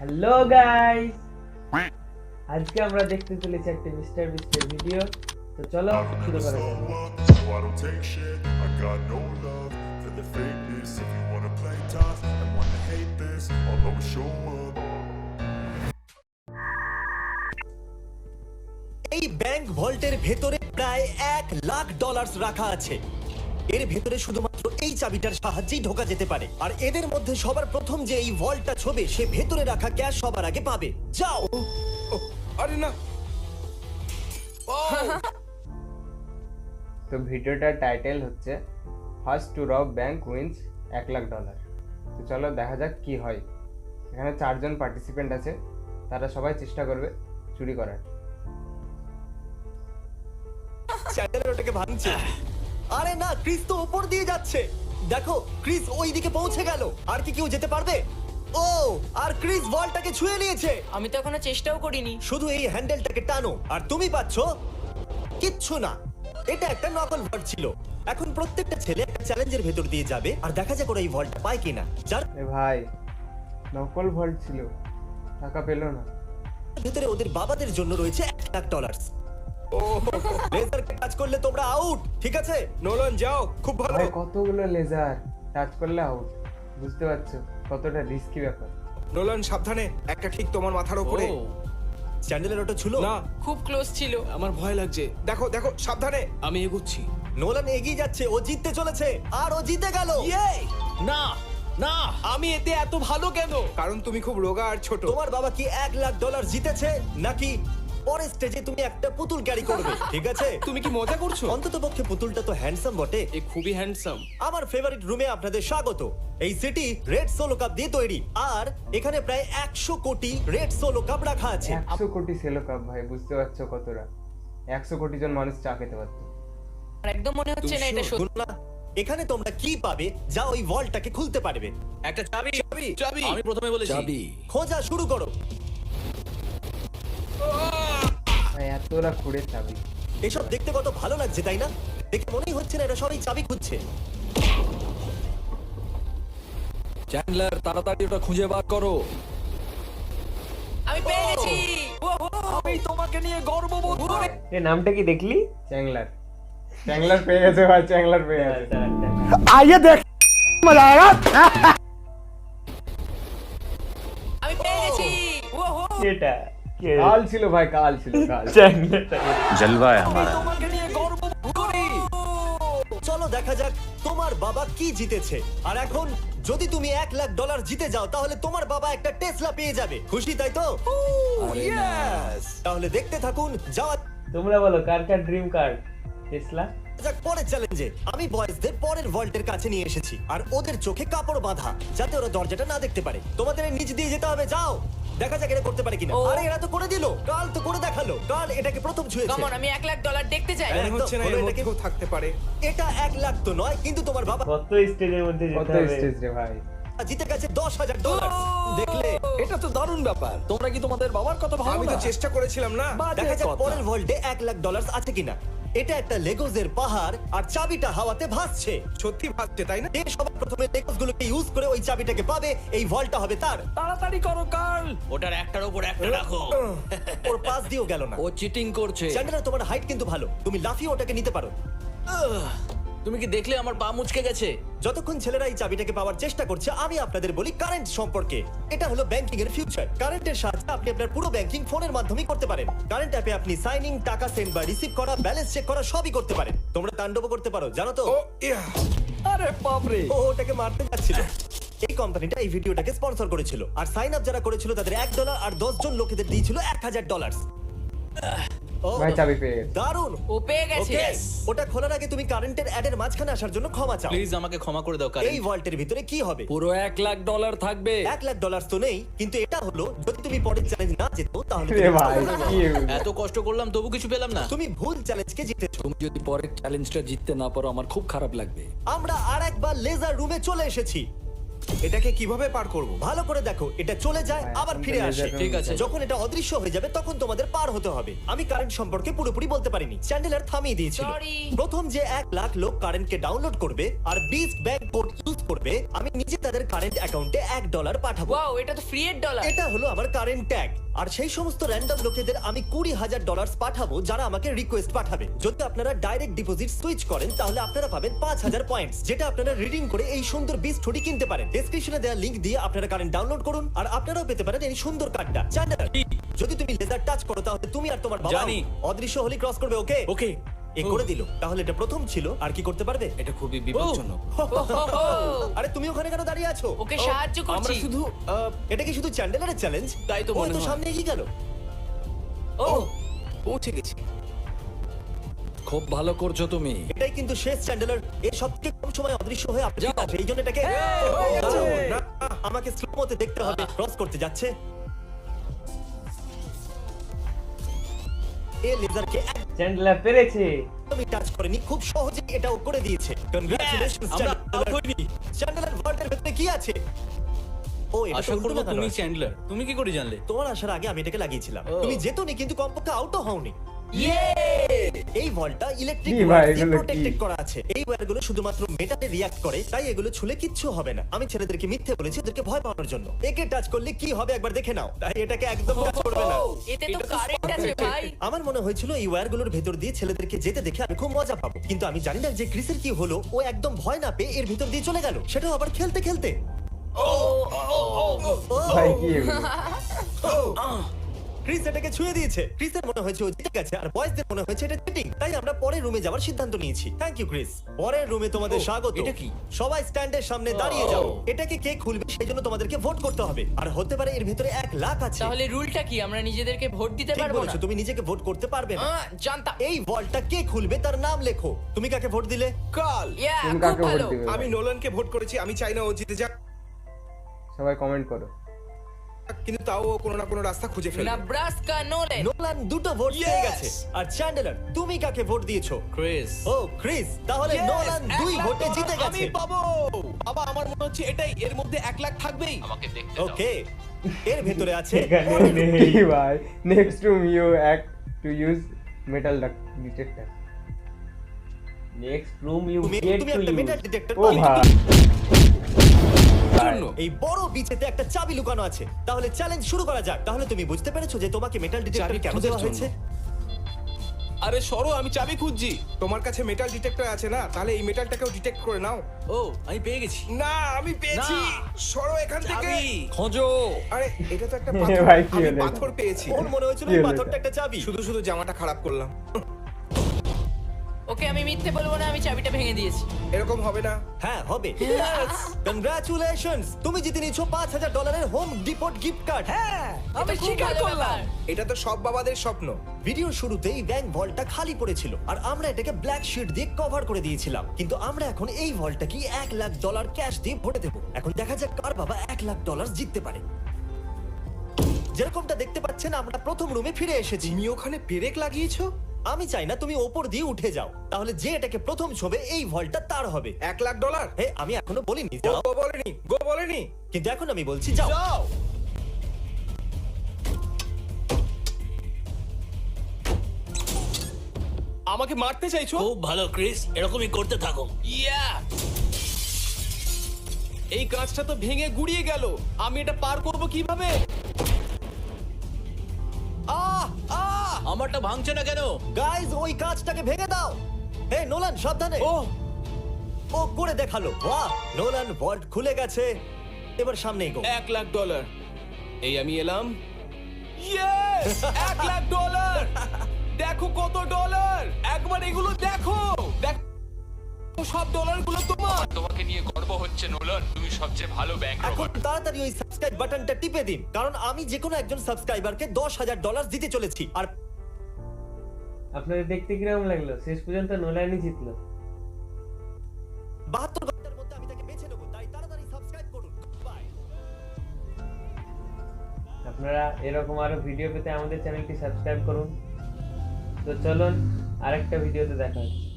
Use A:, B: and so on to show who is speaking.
A: Hello guys আজকে আমরা দেখতে চলেছি একটা মিস্টার মিস্টার ভিডিও। তো চলো শুরু করা যাক।
B: এই ব্যাংক ভল্টের ভেতরে প্রায় এক লাখ ডলার রাখা আছে। এর ভেতরে শুধু এই চাবিটার সাহায্যেই ঢোকা যেতে পারে। আর এদের মধ্যে সবার প্রথম যে এই ভল্টটা ছবে সে ভেতরে রাখা ক্যাশ সবার আগে পাবে। যাও।
C: আরে না।
A: তো ভিডিওটার টাইটেল হচ্ছে first to rob bank wins এক লাখ ডলার তো চলো দেখা যাক কি হয়। এখানে চারজন পার্টিসিপেন্ট আছে তারা সবাই চেষ্টা করবে চুরি করার।
B: চ্যানেলের ওটাকে ভাঙছে। আরে না ক্রিস তো উপর দিয়ে যাচ্ছে। দেখো ক্রিস ওই দিকে পৌঁছে গেল। আর কি কেউ যেতে পারবে? ও আর ক্রিস বলটাকে ছুঁয়ে নিয়েছে।
D: আমি তো এখনও চেষ্টাও করিনি।
B: শুধু এই হ্যান্ডেলটাকে টানো। আর তুমি পাচ্ছ? কিচ্ছু না। এটা একটা নকল ভল্ট ছিল। এখন প্রত্যেকটা ছেলে একটা চ্যালেঞ্জের ভেতর দিয়ে যাবে। আর দেখা যাক ওরা এই ভল্টটা পায় কিনা। যার
A: এ ভাই নকল ভল্ট ছিল। টাকা পেল না।
B: ভেতরে ওদের বাবাদের জন্য রয়েছে এক লাখ কাজ করলে তোমরা আউট ঠিক আছে?
C: নোলন যাও খুব ভালো।
A: ভাই কতগুলো লেজার টাচ করলে আউট বুঝতে পারছ? কতটা রিস্কি ব্যাপার।
C: নোলন সাবধানে একটা ঠিক তোমার মাথার উপরে।
B: চ্যান্ডেলের ওটা ছিল?
C: না।
D: খুব ক্লোজ ছিল।
E: আমার ভয় লাগছে।
C: দেখো দেখো সাবধানে।
E: আমি এগুচ্ছি।
B: নোলান এগিয়ে যাচ্ছে ও জিততে চলেছে আর ও জিতে গেল।
E: না না। আমি এতে এত ভালো কেন?
C: কারণ তুমি খুব রোগা আর ছোট।
B: তোমার বাবা কি এক লাখ ডলার জিতেছে নাকি পরের স্টেজে তুমি একটা পুতুল ক্যারি করবে ঠিক আছে?
E: তুমি কি মজা করছ?
B: অন্তত পক্ষে পুতুলটা তো হ্যান্ডসাম বটে।
E: এ খুবই হ্যান্ডসাম
B: আমার ফেভারিট রুমে আপনাদের স্বাগত। এই সিটি রেড সোলো কাপ দিয়ে তৈরি আর এখানে প্রায় একশো কোটি রেড সোলো কাপ রাখা আছে।
A: একশো কোটি সেলো কাপ ভাই বুঝতে পারছ কতটা? একশো কোটি জন মানুষ চা খেতে পারতো।
D: একদম মনে হচ্ছে না এটা সত্যি।
B: না, এখানে তোমরা কি পাবে যা ওই ভল্টটাকে খুলতে পারবে।
E: একটা চাবি
C: চাবি।
E: চাবি। আমি প্রথমে বলেছি চাবি।
B: খোঁজা শুরু করো।
A: ভাই এতটা খুঁড়ে চাবি।
B: এসব দেখতে কত ভালো লাগছে তাই না? দেখে মনেই হচ্ছে না এরা সবাই চাবি খুঁজছে।
F: চ্যান্ডলার তাড়াতাড়ি ওটা খুঁজে বার করো।
D: আমি পেয়ে গেছি।
F: আমি তোমাকে নিয়ে গর্ববোধ করি
A: এ নামটা কি দেখলি? চ্যাংলার। চ্যাংলার পেয়ে গেছে ভাই চ্যাংলার পেয়ে গেছে।
D: আমি পেয়ে গেছি। ওহো
A: এটা। কাল ছিল ভাই কাল ছিল কাল
B: চলো দেখা যাক তোমার বাবা কি জিতেছে। আর এখন যদি তুমি এক লাখ ডলার জিতে যাও তাহলে তোমার বাবা একটা টেসলা পেয়ে যাবে। খুশি তাই তো? তাহলে দেখতে থাকুন যাওয়া
A: তোমরা বলো কার কার ড্রিম কার টেসলা?
B: যাক পরের চ্যালেঞ্জে আমি বয়েজদের পরের ভল্টের কাছে নিয়ে এসেছি। আর ওদের চোখে কাপড় বাঁধা যাতে ওরা দরজাটা না দেখতে পারে। তোমাদের নিচ দিয়ে যেতে হবে যাও! দেখা যাক এটা করতে পারে কিনা।
D: ও।
B: আরে এরা তো করে দিল। কাল তো করে দেখাল। কাল এটাকে প্রথম ছুঁয়েছে।
D: কমন আমি এক লাখ ডলার দেখতে চাই।
B: হ্যাঁ।
C: মনে হচ্ছে না এর
B: এটাকে-
C: কেউ থাকতে পারে।
B: এটা এক লাখ তো নয় কিন্তু তোমার বাবা
A: কত স্টেজের মধ্যে কত স্টেজ রে ভাই?
B: জিতে গেছে দশ হাজার ডলার দেখলে?
F: এটা তো দারুণ ব্যাপার। তোমরা কি তোমাদের বাবার কথা ভাবো
C: আমি তো
F: না?
C: চেষ্টা করেছিলাম না।
F: বাজে
B: দেখা যাক
F: কথা।
B: পরের ভল্টে এক লাখ ডলার আছে কিনা। এটা একটা লেগোজের পাহাড় আর চাবিটা হাওয়াতে ভাসছে।
C: সত্যি ভাসছে তাই না?
B: যে সবার প্রথমে লেগোস গুলোকে ইউজ করে ওই চাবিটাকে পাবে এই ভলটা হবে তার।
F: তাড়াতাড়ি করো কার্ল!
E: ওটার একটার উপর একটা রাখো।
B: ওর পাশ দিয়েও গেল না।
F: ও চিটিং করছে।
B: চ্যান্ডেলার তোমার হাইট কিন্তু ভালো। তুমি লাফিয়ে ওটাকে নিতে পারো।
E: তুমি কি দেখলে আমার পা মুচকে গেছে?
B: যতক্ষণ ছেলেরা এই চাবিটাকে পাওয়ার চেষ্টা করছে আমি আপনাদের বলি কারেন্ট সম্পর্কে। এটা হলো ব্যাংকিং এর ফিউচার কারেন্টের সাহায্যে আপনি আপনার পুরো ব্যাংকিং ফোনের মাধ্যমে করতে পারেন। কারেন্ট অ্যাপে আপনি সাইনিং টাকা সেন্ড বা রিসিভ করা ব্যালেন্স চেক করা সবই করতে পারেন। তোমরা তাণ্ডব করতে পারো জানো তো?
C: ও ইয়া।
F: আরে বাপরে।
B: ও ওটাকে মারতে যাচ্ছিল। এই কোম্পানিটা এই ভিডিওটাকে স্পন্সর করেছিল। আর সাইন আপ যারা করেছিল তাদের এক ডলার আর দশ জন লোকেদের দিয়েছিল এক হাজার ডলার
A: ভাই চাবি পেয়ে গেছে।
D: ও পেয়ে গেছে।
B: ওকে ওটা খোলার আগে তুমি কারেন্টের অ্যাডের মাঝখানে আসার জন্য ক্ষমা চাও।
E: প্লিজ আমাকে ক্ষমা করে দাও
B: এই ভল্টের ভিতরে কি হবে?
F: পুরো এক লাখ ডলার থাকবে।
B: এক লাখ ডলার তো নেই কিন্তু এটা হলো যদি তুমি পরের চ্যালেঞ্জ না যেত তাহলে তুমি
A: ভাই কি
E: এত কষ্ট করলাম তবু কিছু পেলাম না।
B: তুমি ভুল চ্যালেঞ্জকে জিতেছো।
F: তুমি যদি পরের চ্যালেঞ্জটা জিততে না পারো আমার খুব খারাপ লাগবে।
B: আমরা আর একবার লেজার রুমে চলে এসেছি।
C: এটাকে কীভাবে পার করব?
B: ভালো করে দেখো এটা চলে যায়
A: হ্যাঁ,
B: আবার ফিরে আসে।
F: ঠিক আছে।
B: যখন এটা অদৃশ্য হয়ে যাবে তখন তোমাদের পার হতে হবে। আমি কারেন্ট সম্পর্কে পুরোপুরি বলতে পারিনি। চ্যান্ডেলার থামিয়ে দিয়েছিল।
D: Sorry.
B: প্রথম যে এক লাখ লোক কারেন্টকে ডাউনলোড করবে আর বিস ব্যাংক কোড ইউজ করবে আমি নিজে তাদের কারেন্ট অ্যাকাউন্টে এক ডলার পাঠাবো।
D: ওয়াও এটা তো ফ্রি এর ডলার
B: এটা হলো আমার কারেন্ট ট্যাগ আর সেই সমস্ত র্যান্ডম লোকেদের আমি কুড়ি হাজার ডলার পাঠাবো যারা আমাকে রিকোয়েস্ট পাঠাবে। যদি আপনারা ডাইরেক্ট ডিপোজিট সুইচ করেন তাহলে আপনারা পাবেন পাঁচ হাজার পয়েন্টস যেটা আপনারা রিডিং করে এই সুন্দর বিস ছুটি কিনতে পারেন। ডেসক্রিপশনে দেওয়া লিঙ্ক দিয়ে আপনারা কারেন্ট ডাউনলোড করুন আর আপনারাও পেতে পারেন এই সুন্দর কার্ডটা যদি তুমি লেজার টাচ করো তাহলে তুমি আর তোমার বাবা
E: জানি।
B: অদৃশ্য হলি ক্রস করবে ওকে
E: ওকে
B: এ করে দিল। তাহলে এটা প্রথম ছিল আর কি করতে পারবে?
E: এটা খুবই বিপজ্জনক।
B: আরে তুমি ওখানে কেন দাঁড়িয়ে আছো?
D: ওকে সাহায্য
E: আমরা শুধু আহ,
B: এটা কি শুধু চ্যান্ডেলারের চ্যালেঞ্জ?
E: তাই তো মনে হয়।
B: সামনে এগিয়ে গেল।
D: ও
E: পৌঁছে গেছি।
F: খুব ভালো করছ তুমি।
B: এটাই কিন্তু শেষ চ্যান্ডেলার। এর সবথেকে কম সময় অদৃশ্য হয়ে আপনি
F: যাও।
B: আছে এই জন্য এটাকে দাঁড়াও, না, আমাকে স্লো মতে দেখতে হবে। ক্রস করতে যাচ্ছে। এ লেজারকে
A: চ্যান্ডলার পেরেছে।
B: টাচ করেনি খুব সহজে এটাও করে দিয়েছে। কনগ্রাচুলেশনস
E: আমরা out হইনি।
B: চ্যান্ডেলার ওয়ার্ল্ডের ভেতরে কি আছে? ও এটা তো উল্টো
E: করব
B: লাগানো
E: তুমি। চ্যান্ডলার তুমি কি করে জানলে?
B: তোমার আসার আগে আমি এটাকে লাগিয়েছিলাম। তুমি যেতনি কিন্তু কমপক্ষে আউটও হওনি। এই ভলটা ইলেকট্রিক
A: কি ভাই, এগুলো কি?
B: প্রোটেক্টেড করা আছে। এই ওয়্যারগুলো শুধুমাত্র মেটালে রিয়াক্ট করে তাই এগুলো ছুলে কিচ্ছু হবে না। আমি ছেলেদেরকে মিথ্যে বলেছি ওদেরকে ভয় পাওয়ানোর জন্য। একে টাচ করলে কি হবে একবার দেখে নাও। তাই এটাকে একদম টাচ করবে না।
D: এতে তো কারেন্ট আছে ভাই।
B: আমার মনে হয়েছিল এই ওয়্যারগুলোর ভেতর দিয়ে ছেলেদেরকে যেতে দেখে আমি খুব মজা পাবো। কিন্তু আমি জানি না যে ক্রিসের কি হলো ও একদম ভয় না পেয়ে এর ভিতর দিয়ে চলে গেল। সেটাও আবার খেলতে খেলতে। ও
A: ভাই কি এগুলো?
B: ক্রিস এটাকে ছুঁয়ে দিয়েছে। ক্রিসের মনে হয়েছে ও জিতে গেছে আর বয়েজদের মনে হয়েছে এটা চিটিং তাই আমরা পরের রুমে যাওয়ার সিদ্ধান্ত নিয়েছি। Thank you Chris. পরের রুমে তোমাদের
E: ও,
B: স্বাগত।
E: এটা কি?
B: সবাই স্ট্যান্ডের সামনে দাঁড়িয়ে যাও। এটাকে কে খুলবে সেই জন্য তোমাদেরকে ভোট করতে হবে। আর হতে পারে এর ভিতরে এক লাখ আছে।
D: তাহলে রুলটা কি? আমরা নিজেদেরকে ভোট দিতে
B: ঠিক
D: পারব না?
B: বলেছ তুমি নিজেকে ভোট করতে পারবে না।
D: আহ, জানতাম।
B: এই বলটা কে খুলবে তার নাম লেখো। তুমি কাকে ভোট দিলে?
C: কাল।
A: তুমি
D: খুব
A: কাকে ভোট
D: ভালো।
A: দিবে
C: আমি নোলানকে ভোট করেছি আমি চাই না ও জিতে যাক।
A: সবাই কমেন্ট করো।
C: কিন্তু তাও ও কোনো না কোনো রাস্তা খুঁজে ফেলবে।
D: নাব্রাস্কা নোলেন
B: নোলান দুটো ভোট পেয়ে
C: Yes!
B: গেছে। আর চ্যান্ডেলার তুমি কাকে ভোট দিয়েছ?
E: ক্রেস
B: ও ক্রিস তাহলে নোলান দুই ভোটে জিতে
E: আমি
B: গেছে
E: পাবো! বাবা আমার মনে হচ্ছে এটাই এর মধ্যে এক লাখ থাকবেই।
B: ওকে এর ভেতরে আছে
A: এখানে নেই ভাই। Next room you act to use metal detector next room you
B: তুমি
A: গেট
B: তুমি
A: টু
B: একটা
A: ইউজ
B: মেটাল ডিটেক্টর
A: ও ভাই।
E: জন্য।
B: এই বড় বিচেতে একটা চাবি লুকানো আছে। তাহলে চ্যালেঞ্জ শুরু করা যাক। তাহলে তুমি বুঝতে পেরেছ যে তোমাকে মেটাল ডিটেক্টর
E: চাবি
B: কেন
E: খোঁজার
B: দেওয়া
E: জন্য।
B: হয়েছে?
E: আরে সরো আমি চাবি খুঁজছি।
C: তোমার কাছে মেটাল ডিটেক্টর আছে না? তাহলে এই মেটালটাকেও ডিটেক্ট করে নাও।
E: ও আমি পেয়ে গেছি।
C: না আমি পেয়েছি। সরো এখান থেকে।
E: চাবি
F: খোঁজো।
C: আরে এটা তো একটা পাথর।
A: ভাই, কি
C: আমি
A: হলো এটা?
C: পাথর পেয়েছি।
B: ওর মনে হয়েছিল
A: কি
B: এই
A: হলো
B: পাথরটা একটা চাবি।
C: শুধু শুধু জামাটা খারাপ করলাম।
D: ওকে আমি মিথ্যে বলব না আমি চাবিটা ভেঙে দিয়েছি।
C: এরকম হবে না।
B: হ্যাঁ হবে। কনগ্রাচুলেশনস তুমি জিতে নিয়েছো পাঁচ হাজার ডলারের হোম ডিপোর্ট গিফট কার্ড হ্যাঁ
D: আমি স্বীকার করলাম।
C: এটা তো সব বাবাদের স্বপ্ন।
B: ভিডিওর শুরুতেই ব্যাংক ভল্টটা খালি পড়েছিল আর আমরা এটাকে ব্ল্যাক শিট দিয়ে কভার করে দিয়েছিলাম। কিন্তু আমরা এখন এই ভল্টটা কি এক লাখ ডলার ক্যাশ দিয়ে ভরে দেবো। এখন দেখা যাক কার বাবা এক লাখ ডলার জিততে পারে। যেরকমটা দেখতে পাচ্ছেন আমরা প্রথম রুমে ফিরে এসেছি।
C: তুমি ওখানে পেরেক লাগিয়েছো?
B: আমি চাই না তুমি ওপর দিয়ে উঠে যাও। তাহলে যে এটাকে প্রথম ছবে এই ভল্টটা তার হবে।
C: এক লাখ ডলার?
B: হে আমি এখনও বলিনি যাও।
C: গো বলেনি গো বলেনি।
B: কিন্তু এখন আমি বলছি যাও।
E: যাও। আমাকে মারতে চাইছো?
G: খুব ভালো ক্রিস। এরকমই করতে থাকো।
E: ইয়া এই কাঁচটা তো ভেঙে গুড়িয়ে গেল। আমি এটা পার করব কীভাবে? আহ আহ!
G: আমারটা ভাঙছে না কেন?
B: গাইজ ওই কাজটাকে ভেঙে দাও। হে নোলান সাবধানে।
E: ও।
B: ও করে দেখাল। বাহ নোলান ভল্ট খুলে গেছে। এবার সামনে এগো
E: এক লাখ ডলার এই আমি এলাম। ইয়েস এক লাখ ডলার দেখো কত ডলার একবার এগুলো দেখো! দেখো সব ডলারগুলো তোমার।
H: তোমাকে নিয়ে গর্ব হচ্ছে নোলান। তুমি সবচেয়ে ভালো ব্যাংক
B: এখন তাড়াতাড়ি ওই সাবস্ক্রাইব বাটনটা টিপে দিন। কারণ আমি যে কোনো একজন সাবস্ক্রাইবারকে দশ হাজার ডলার দিতে চলেছি। আর
A: আপনাদের দেখতে কীরকম লাগল? শেষ পর্যন্ত নোলানি জিতলো।
B: বাহাত্তর ঘণ্টার মধ্যে আমি তাকে বেছে নেব তাই তাড়াতাড়ি সাবস্ক্রাইব করুন।
A: আপনারা এরকম আরও ভিডিও পেতে আমাদের চ্যানেলটি সাবস্ক্রাইব করুন। তো চলুন আরেকটা ভিডিওতে দেখা হচ্ছে।